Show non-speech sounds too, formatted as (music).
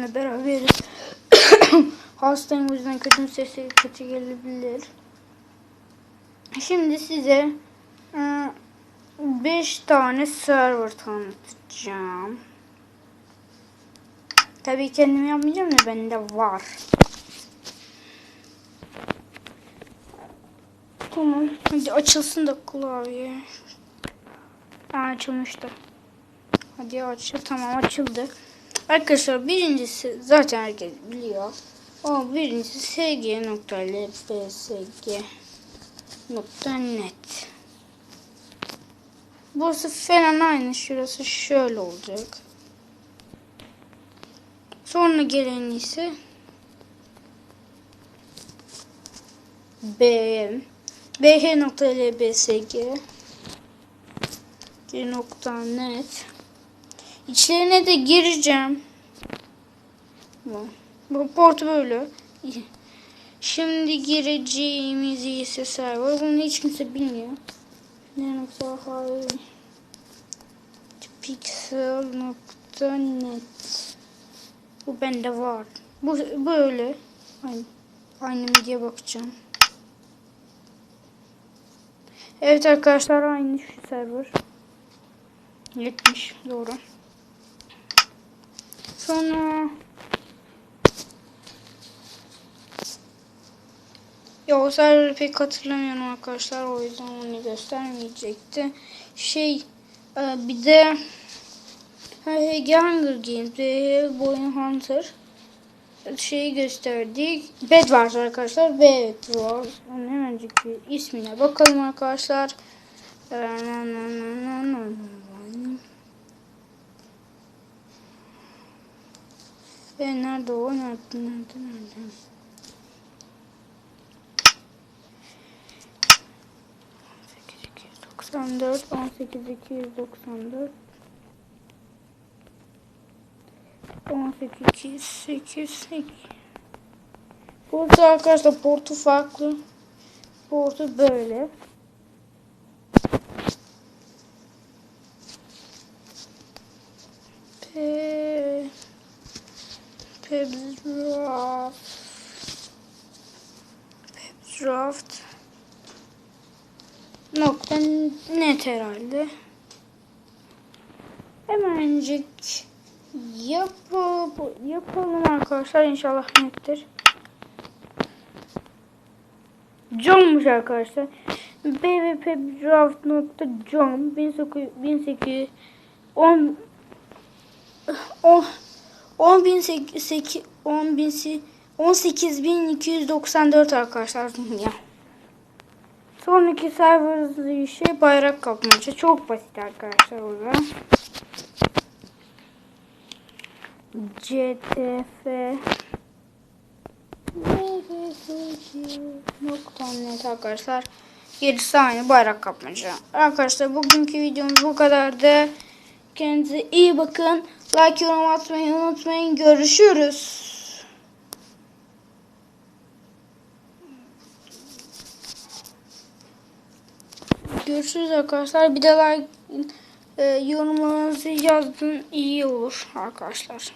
sizinle beraberiz. (coughs) Hastayım o yüzden kötü sesi kötü gelebilir. Şimdi size 5 tane server tanıtacağım. Tabii kendim yapmayacağım da bende var. Tamam. Hadi açılsın da klavye. Açılmıştı. Hadi aç. Tamam açıldı. Arkadaşlar birincisi zaten herkes biliyor. O birincisi sg.lpsg.net Burası falan aynı. Şurası şöyle olacak. Sonra gelen ise B bh.lbsg net İçlerine de gireceğim. Bu, port böyle. Şimdi gireceğimiz ise server. Bunu hiç kimse bilmiyor. Ne nokta hayır. Pixel.net Bu bende var. Bu böyle. Aynı, aynı mı diye bakacağım. Evet arkadaşlar aynı server. 70 doğru. Sonra Ya o serverı pek hatırlamıyorum arkadaşlar. O yüzden onu göstermeyecekti. Şey e, bir de Hunger Games ve Boyun Hunter şeyi gösterdik. Bed var arkadaşlar. Bed var. Hemencik bir ismine bakalım arkadaşlar. Ve nerede o? Nerede? Nerede? Nerede? doksan dört on sekiz iki yüz doksan dört on sekiz sekiz sekiz Burada arkadaşlar portu farklı. Portu böyle. Pebdraft Pebdraft nokta net herhalde. Hemencik yapıp yapalım arkadaşlar inşallah nettir. John'muş arkadaşlar. bbpdraft.john 1810 10 108 18294 arkadaşlar (laughs) ya. Sonraki server şey bayrak kapmaca. Çok basit arkadaşlar orada. CTF net arkadaşlar. Gerisi aynı bayrak kapmaca. Arkadaşlar bugünkü videomuz bu kadardı. Kendinize iyi bakın. Like yorum atmayı unutmayın. Görüşürüz. Görüşürüz arkadaşlar. Bir de like e, yorumlarınızı yazın iyi olur arkadaşlar.